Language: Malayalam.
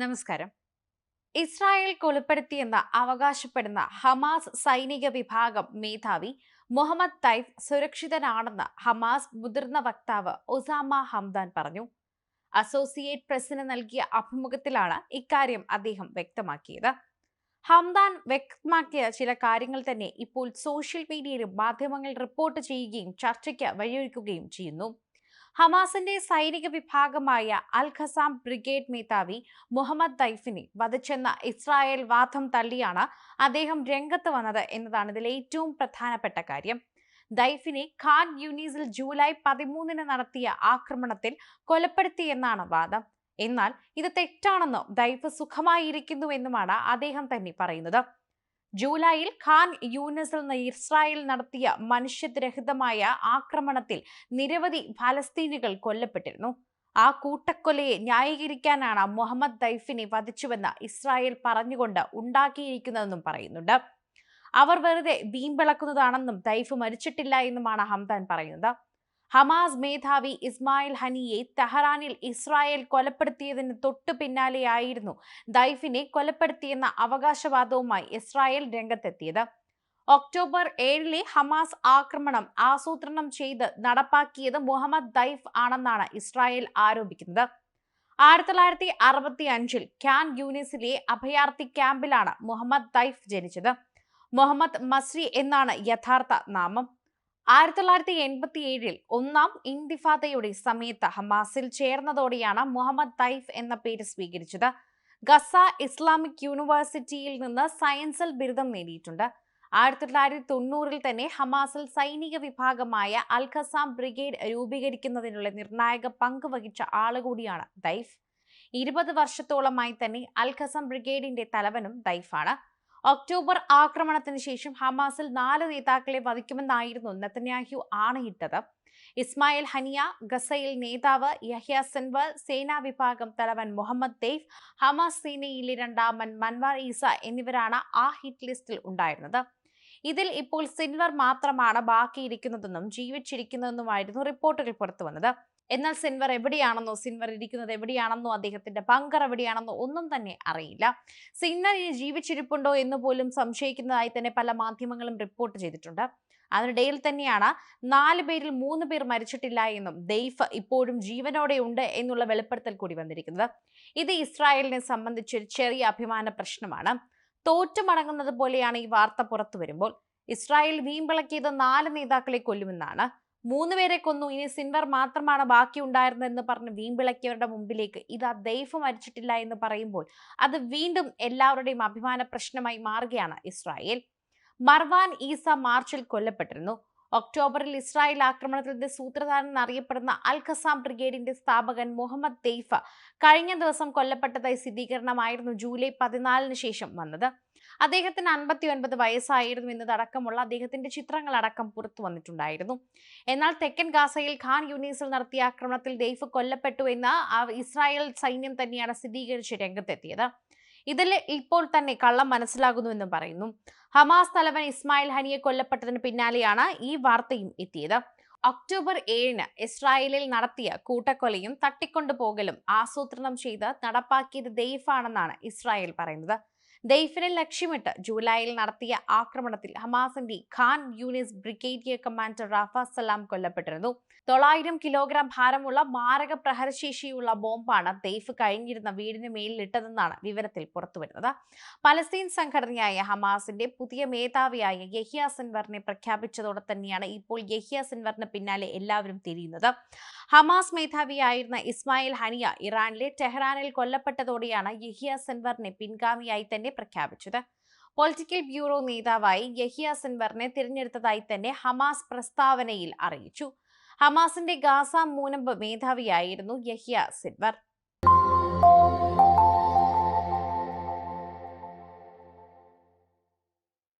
നമസ്കാരം. ഇസ്രായേൽ കൊലപ്പെടുത്തിയെന്ന് അവകാശപ്പെടുന്ന ഹമാസ് സൈനിക വിഭാഗം മേധാവി മുഹമ്മദ് തൈഫ് സുരക്ഷിതനാണെന്ന് ഹമാസ് മുതിർന്ന വക്താവ് ഒസാമ ഹംദാൻ പറഞ്ഞു. അസോസിയേറ്റ് പ്രസിന് നൽകിയ അഭിമുഖത്തിലാണ് ഇക്കാര്യം അദ്ദേഹം വ്യക്തമാക്കിയത്. ഹംദാൻ വ്യക്തമാക്കിയ ചില കാര്യങ്ങൾ തന്നെ ഇപ്പോൾ സോഷ്യൽ മീഡിയയിലും മാധ്യമങ്ങൾ റിപ്പോർട്ട് ചെയ്യുകയും ചർച്ചയ്ക്ക് വഴിയൊരുക്കുകയും ചെയ്യുന്നു. ഹമാസിന്റെ സൈനിക വിഭാഗമായ അൽ ഖസാം ബ്രിഗേഡ് മേധാവി മുഹമ്മദ് ദൈഫിനെ വധിച്ചെന്ന ഇസ്രായേൽ വാദം തള്ളിയാണ് അദ്ദേഹം രംഗത്ത് വന്നത് എന്നതാണ് ഇതിൽ ഏറ്റവും പ്രധാനപ്പെട്ട കാര്യം. ദൈഫിനെ ഖാൻ യൂണീസിൽ ജൂലൈ പതിമൂന്നിന് നടത്തിയ ആക്രമണത്തിൽ കൊലപ്പെടുത്തിയെന്നാണ് വാദം. എന്നാൽ ഇത് തെറ്റാണെന്നും ദൈഫ് സുഖമായിരിക്കുന്നുവെന്നുമാണ് അദ്ദേഹം തന്നെ പറയുന്നത്. ജൂലൈയിൽ ഖാൻ യൂനസിൽ നിന്ന് ഇസ്രായേൽ നടത്തിയ മനുഷ്യരഹിതമായ ആക്രമണത്തിൽ നിരവധി ഫലസ്തീനികൾ കൊല്ലപ്പെട്ടിരുന്നു. ആ കൂട്ടക്കൊലയെ ന്യായീകരിക്കാനാണ് മുഹമ്മദ് ദൈഫിനെ വധിച്ചുവെന്ന് ഇസ്രായേൽ പറഞ്ഞുകൊണ്ട് ഉണ്ടാക്കിയിരിക്കുന്നതെന്നും പറയുന്നുണ്ട്. അവർ വെറുതെ വീമ്പിളക്കുന്നതാണെന്നും ദൈഫ് മരിച്ചിട്ടില്ല എന്നുമാണ് ഹംദാൻ പറയുന്നത്. ഹമാസ് മേധാവി ഇസ്മായിൽ ഹനിയെ തെഹ്റാനിൽ ഇസ്രായേൽ കൊലപ്പെടുത്തിയതിന് തൊട്ടു പിന്നാലെയായിരുന്നു ദൈഫിനെ കൊലപ്പെടുത്തിയെന്ന അവകാശവാദവുമായി ഇസ്രായേൽ രംഗത്തെത്തിയത്. ഒക്ടോബർ ഏഴിലെ ഹമാസ് ആക്രമണം ആസൂത്രണം ചെയ്ത് നടപ്പാക്കിയത് മുഹമ്മദ് ദൈഫ് ആണെന്നാണ് ഇസ്രായേൽ ആരോപിക്കുന്നത്. ആയിരത്തി തൊള്ളായിരത്തി അറുപത്തി അഞ്ചിൽ ക്യാൻ യൂണിസിലെ അഭയാർത്ഥി ക്യാമ്പിലാണ് മുഹമ്മദ് ദൈഫ് ജനിച്ചത്. മുഹമ്മദ് മസ്രി എന്നാണ് യഥാർത്ഥ നാമം. ആയിരത്തി തൊള്ളായിരത്തി എൺപത്തി ഏഴിൽ ഒന്നാം ഇന്തിഫാദയുടെ സമയത്ത് ഹമാസിൽ ചേർന്നതോടെയാണ് മുഹമ്മദ് തൈഫ് എന്ന പേര് സ്വീകരിച്ചത്. ഗസ ഇസ്ലാമിക് യൂണിവേഴ്സിറ്റിയിൽ നിന്ന് സയൻസിൽ ബിരുദം നേടിയിട്ടുണ്ട്. ആയിരത്തി തൊള്ളായിരത്തി തൊണ്ണൂറിൽ തന്നെ ഹമാസിൽ സൈനിക വിഭാഗമായ അൽ ഖസാം ബ്രിഗേഡ് രൂപീകരിക്കുന്നതിനുള്ള നിർണായക പങ്ക് വഹിച്ച ആളുകൂടിയാണ് ദൈഫ് ഇരുപത് വർഷത്തോളമായി തന്നെ അൽ ഖസാം ബ്രിഗേഡിന്റെ തലവനും ദൈഫാണ് ഒക്ടോബർ ആക്രമണത്തിന് ശേഷം ഹമാസിൽ നാല് നേതാക്കളെ വധിക്കുമെന്നായിരുന്നു നെത്തന്യാഹു ആണയിട്ടത്. ഇസ്മായിൽ ഹനിയ ഗസയിൽ നേതാവ് യഹ്യ സെൻവർ സേനാ വിഭാഗം തലവൻ മുഹമ്മദ് ദേവ് ഹമാസ് സേനയിലെ രണ്ടാമൻ മൻവാർ ഈസ എന്നിവരാണ് ആ ഹിറ്റ് ലിസ്റ്റിൽ ഉണ്ടായിരുന്നത്. ഇതിൽ ഇപ്പോൾ സിൻവർ മാത്രമാണ് ബാക്കിയിരിക്കുന്നതെന്നും ജീവിച്ചിരിക്കുന്നതെന്നുമായിരുന്നു റിപ്പോർട്ടുകൾ പുറത്തു വന്നത്. എന്നാൽ സിൻവർ എവിടെയാണെന്നോ സിൻവർ ഇരിക്കുന്നത് എവിടെയാണെന്നോ അദ്ദേഹത്തിന്റെ ബങ്കർ എവിടെയാണെന്നോ ഒന്നും തന്നെ അറിയില്ല. സിൻവർ ഇനി ജീവിച്ചിരിപ്പുണ്ടോ എന്ന് പോലും സംശയിക്കുന്നതായി തന്നെ പല മാധ്യമങ്ങളും റിപ്പോർട്ട് ചെയ്തിട്ടുണ്ട്. അതിനിടയിൽ തന്നെയാണ് നാല് പേരിൽ മൂന്ന് പേർ മരിച്ചിട്ടില്ല എന്നും ദെയ്ഫ് ഇപ്പോഴും ജീവനോടെ ഉണ്ട് എന്നുള്ള വെളിപ്പെടുത്തൽ കൂടി വന്നിരിക്കുന്നത്. ഇത് ഇസ്രായേലിനെ സംബന്ധിച്ചൊരു ചെറിയ അഭിമാന പ്രശ്നമാണ്. തോറ്റുമടങ്ങുന്നത് പോലെയാണ് ഈ വാർത്ത പുറത്തു വരുമ്പോൾ. ഇസ്രായേൽ വീമ്പിളക്കിയത് നാല് നേതാക്കളെ കൊല്ലുമെന്നാണ്. മൂന്ന് പേരെ കൊന്നു. ഇനി സിൻവർ മാത്രമാണ് ബാക്കി ഉണ്ടായിരുന്നതെന്ന് പറഞ്ഞ് വീമ്പിളക്കിയവരുടെ മുമ്പിലേക്ക് ഇത് ആ ദൈവം മരിച്ചിട്ടില്ല എന്ന് പറയുമ്പോൾ അത് വീണ്ടും എല്ലാവരുടെയും അഭിമാന പ്രശ്നമായി മാറുകയാണ് ഇസ്രായേൽ. മർവാൻ ഈസ മാർച്ചിൽ കൊല്ലപ്പെട്ടിരുന്നു. ഒക്ടോബറിൽ ഇസ്രായേൽ ആക്രമണത്തിന്റെ സൂത്രധാരൻ എന്നറിയപ്പെടുന്ന അൽ ഖസാം ബ്രിഗേഡിന്റെ സ്ഥാപകൻ മുഹമ്മദ് ദെയ്ഫ കഴിഞ്ഞ ദിവസം കൊല്ലപ്പെട്ടതായി സ്ഥിരീകരണമായിരുന്നു ജൂലൈ പതിനാലിന് ശേഷം വന്നത്. അദ്ദേഹത്തിന് അൻപത്തി ഒൻപത് വയസ്സായിരുന്നു എന്നതടക്കമുള്ള അദ്ദേഹത്തിന്റെ ചിത്രങ്ങളടക്കം പുറത്തു വന്നിട്ടുണ്ടായിരുന്നു. എന്നാൽ തെക്കൻ ഗാസയിൽ ഖാൻ യൂണീസിൽ നടത്തിയ ആക്രമണത്തിൽ ദെയ്ഫ് കൊല്ലപ്പെട്ടു എന്ന് ഇസ്രായേൽ സൈന്യം തന്നെയാണ് സ്ഥിരീകരിച്ച് രംഗത്തെത്തിയത്. ഇതിൽ ഇപ്പോൾ തന്നെ കള്ളം മനസ്സിലാകുന്നുവെന്നും പറയുന്നു. ഹമാസ് തലവൻ ഇസ്മായിൽ ഹനിയെ കൊല്ലപ്പെട്ടതിന് പിന്നാലെയാണ് ഈ വാർത്തയും എത്തിയത്. ഒക്ടോബർ ഏഴിന് ഇസ്രായേലിൽ നടത്തിയ കൂട്ടക്കൊലയും തട്ടിക്കൊണ്ടുപോകലും ആസൂത്രണം ചെയ്ത് നടപ്പാക്കിയത് ദെയ്ഫാണെന്നാണ് ഇസ്രായേൽ പറയുന്നത്. ദെയ്ഫിനെ ലക്ഷ്യമിട്ട് ജൂലൈയിൽ നടത്തിയ ആക്രമണത്തിൽ ഹമാസിന്റെ Khan Younis brigadier commander Rafa Salama കൊല്ലപ്പെട്ടിരുന്നു. തൊള്ളായിരം കിലോഗ്രാം ഭാരമുള്ള മാരക പ്രഹരശേഷിയുള്ള ബോംബാണ് ദൈഫ് കഴിഞ്ഞിരുന്ന വീടിന് മേലിലിട്ടതെന്നാണ് വിവരത്തിൽ പുറത്തുവരുന്നത്. പലസ്തീൻ സംഘടനയായ ഹമാസിന്റെ പുതിയ മേധാവിയായ യഹിയ സിൻവറിനെ പ്രഖ്യാപിച്ചതോടെ തന്നെയാണ് ഇപ്പോൾ യഹിയ സിൻവറിന് പിന്നാലെ എല്ലാവരും തിരിയുന്നത്. ഹമാസ് മേധാവിയായിരുന്ന ഇസ്മായിൽ ഹനിയ ഇറാനിലെ ടെഹ്റാനിൽ കൊല്ലപ്പെട്ടതോടെയാണ് യഹിയ സിൻവറിനെ പിൻഗാമിയായി തന്നെ പ്രഖ്യാപിച്ചത്. പൊളിറ്റിക്കൽ ബ്യൂറോ നേതാവായി യഹിയ സിൻവറിനെ തിരഞ്ഞെടുത്തതായി തന്നെ ഹമാസ് പ്രസ്താവനയിൽ അറിയിച്ചു. ഹമാസിന്റെ ഗാസ മൂനമ്പ് മേധാവിയായിരുന്നു യഹിയ സിൻവർ